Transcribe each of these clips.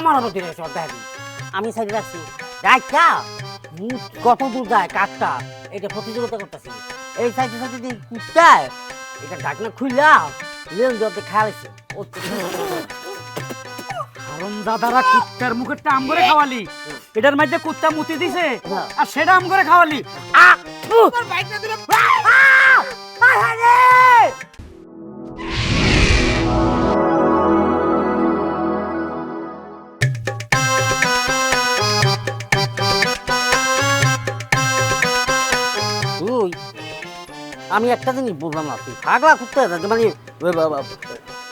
আমার রেখেছে ওর দেখি আমি সাইডে রাখছি। রাখা কত দূর যায় কাকটা এটা প্রতিযোগিতা করতেছি। এই সাইডে সাইডে দিয়ে এটা ঢাকনা খুললা লেন জলতে খেয়ালেছে কারণ দাদারা কুত্তার মুখের আম করে খাওয়ালি। এটার মধ্যে কুত্তা মুতি দিছে হ্যাঁ। আর সেটা আম করে খাওয়ালি। আ আমি একটা জিনিস বুঝলাম না তুই পাগলা করতে মানে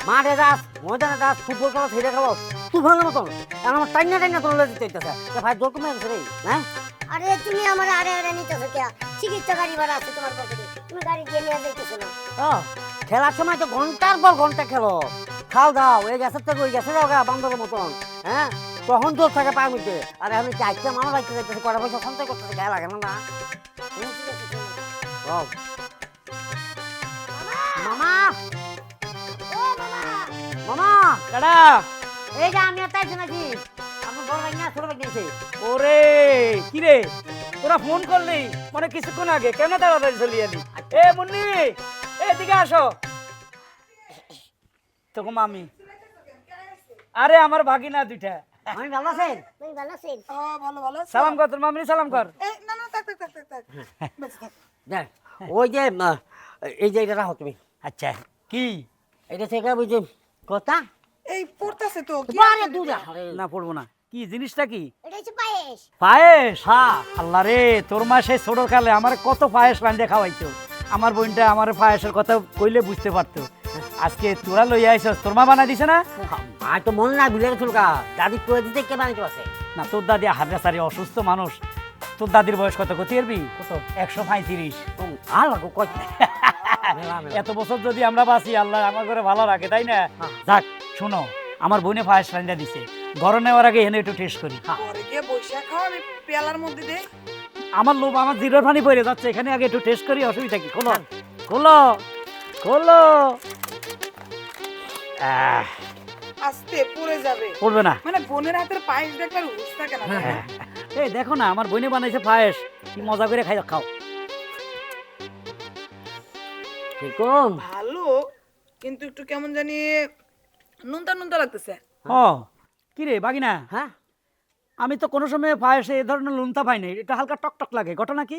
মাঠে যাস ময়দানে যাস ফুটবল খেলা সেটা খেলো তুই ভালো মতন। এখন আমার টাইনা টাইনা তোর দিতে হইতেছে ভাই দোর কমে গেছে রে হ্যাঁ? আরে তুমি আমার আরে আরে নিতেছো কে? চিকিৎসা গাড়ি ভাড়া আছে তোমার পকেটে তুমি গাড়ি দিয়ে নিয়ে যাইতেছো না। ও খেলার সময় তো ঘণ্টার পর ঘণ্টা খেলো। খাও দাও এই থেকে ওই গ্যাসে যাও গা বান্ধবের মতন হ্যাঁ? তখন তোর থাকে পায়ের মধ্যে। আর আমি চাইতে মামা বাইতে যাইতেছে কটা পয়সা সঞ্চয় করতেছে গায়ে লাগে না আছে, মামা। ও মামা। মামা। কাডা এই যে আমি তাই শুনেছি আমার বড় ভাই না ছোট ভাই নিয়েছে। ওরে কি রে? তোরা ফোন করলি মানে কিছুক্ষণ আগে। কেন তাড়াতাড়ি চলি এলি? এ মুন্নি এদিকে আসো। তোকে মামি। আরে আমার ভাগিনা দুইটা। আমি ভালো আছেন? তুমি ভালো আছেন? ও ভালো ভালো সালাম কর তোর মামি সালাম কর। এই, না না থাক থাক থাক থাক থাক। বেঁচে থাক। দেখ, ওই যে এই যে এটা রাখো তুমি। আচ্ছা কি? এটা থেকে যে কথা? এই পড়তাছে তো কি বারে দূরে আরে না পড়ব না। কি জিনিসটা কি? এটা হচ্ছে পায়েস। পায়েস? হ্যাঁ আল্লাহ রে তোর মা সেই ছোটোর কালে আমার কত পায়েস রান্ধে খাওয়াইতো। আমার বোনটা আমার পায়েসের কথা কইলে বুঝতে পারতো। আজকে তোরা লই আইসস তোর মা বানাই দিছে না? আর তো মনে না ভুলে গেছিল কা দাদি করে দিতে কে বানাইতে পারছে? না তোর দাদি হাজারি অসুস্থ মানুষ। তোর দাদির বয়স কত কত এরবি কত? একশো পঁয়ত্রিশ। আর মেলা। এত বছর যদি আমরা বাঁচি আল্লাহ আমার করে ভালো রাখে তাই না? হ্যাঁ। যাক শোনো আমার বোনে পায়েস রান্ধা দিছে। ঘরে নেওয়ার আগে এনে একটু টেস্ট করি। পেয়ালার মধ্যে দে আমার লোভ আমার জিরোর পানি পড়ে যাচ্ছে এখানে আগে একটু টেস্ট করি অসুবিধা কি? খোলো খোলো খোলো। আহ, আস্তে পড়ে যাবে। পড়বে না। মানে বোনের হাতের পায়েস দেখলে আর হুশ থাকে না হ্যাঁ। এই দেখো না আমার বোনে বানাইছে পায়েস। কি মজা করে খাই খাও। কীরকম ভালো কিন্তু একটু কেমন জানি নুনতা নুনতা লাগতেছে। ও কি রে বাগিনা? হ্যাঁ। আমি তো কোনো সময় পায়েসে এ ধরনের লুনতা পাই নাই এটা হালকা টক টক লাগে ঘটনা কি?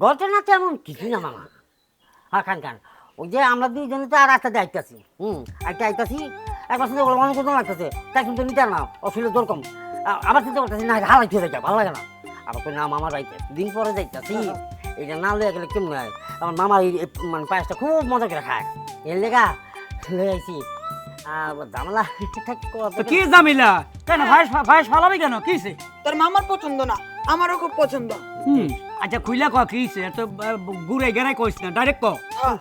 ঘটনা তেমন কিছু না মামা। হ্যাঁ খান খান ওই যে আমরা দুইজনে তো আর রাস্তাতে আইতাছি। হুম একটা আইতাছি একবার সাথে অনেক কথা লাগতেছে তাই কিন্তু নিতে না অসুবিধা তোর কম। আবার চিন্তা করতেছি না হালাই যায় ভালো লাগে না। আবার তো না মামা যাইতে দিন পরে যাইতাছি। এটা না লয়ে গেলে কেমন হয়? আমার মামা এই মানে পায়েসটা খুব মজা করে খায়। এর লেগা লয়ে আইছি। আর জামলা ঠিকঠাক তো কি জামিলা কেন পায়েস পায়েস ফালাবি কেন? কিছে তোর মামার পছন্দ না আমারও খুব পছন্দ। হুম। আচ্ছা খুইলা ক কিছে তো গুড়ে গেরাই কইস না ডাইরেক্ট ক। হ্যাঁ।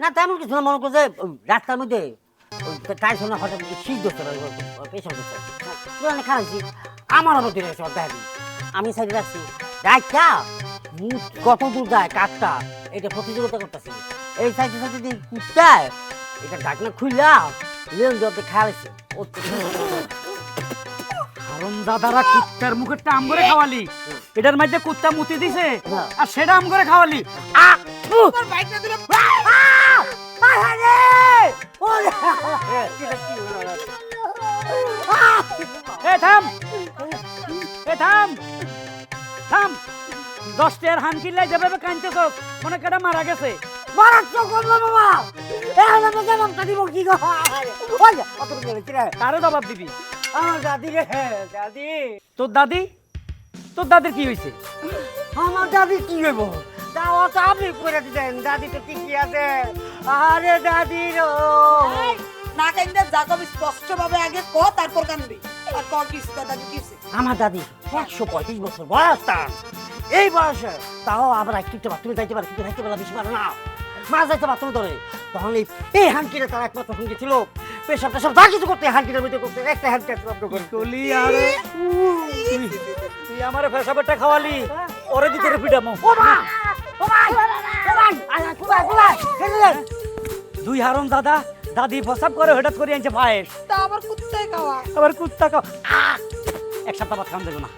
না তেমন কিছু না মনে করছে রাস্তার মধ্যে টাইস না হঠাৎ শীত ধরতে পেছন ধরতে খাওয়াইছি আমার ওর আমি সাইডে রাখছি। রাখা মুখ কত দূর যায় কাকটা এটা প্রতিযোগিতা করতেছি। এই সাইডে সাইডে দিয়ে কুত্তায় এটা ঢাকনা খুললা লেন জলতে দাদারা কুত্তার আম করে খাওয়ালি। এটার মধ্যে কুত্তা মুতি দিছে। আর সেটা আম করে খাওয়ালি। আ! বাইকটা দিলে এ থাম! এ থাম! থাম! দশটার হান কিল্লাই যেভাবে কানতেছ মনে কেটা মারা গেছে। মারাত্মক করল বাবা এখন আমি গেলাম তা দিব কি গো? ওই অত গেলে রে? কারও জবাব দিবি। আমার দাদি রে দাদি। তোর দাদি? তোর দাদির কি হয়েছে আমার দাদি কি হইব? তাও তো আপনি করে দিতেন দাদি তো ঠিকই আছে। আরে দাদি রো। না কাইন্দা জাগব স্পষ্ট ভাবে আগে ক তারপর কানবি। আর ক কিস দাদা কিস আমার দাদি একশো পঁয়ত্রিশ বছর বয়স তার। এই বয়সে তাও আবার একটু একটু বাথরুমে যাইতে পারে কিন্তু যাইতে পারে বেশি পারে না। মা যাইতে বাথরুমে ধরে। তখন এই এই হাঙ্কিটা তার একমাত্র সঙ্গে ছিল। পেশাব টেশাব যা কিছু করতে হাঙ্কিটার মধ্যে করতে একটা কলি আরে তুই- আমার ফেসাবেরটা খাওয়ালি ওরে দিতে রে পিটামো ও মা ও দুই হারম দাদা দাদি প্রসাব করে হঠাৎ করে আনছে তা আবার কুত্তায় খাওয়া। আবার কুত্তা খাও আহ! এক সপ্তাহ বাদ খাওয়া দেবো না।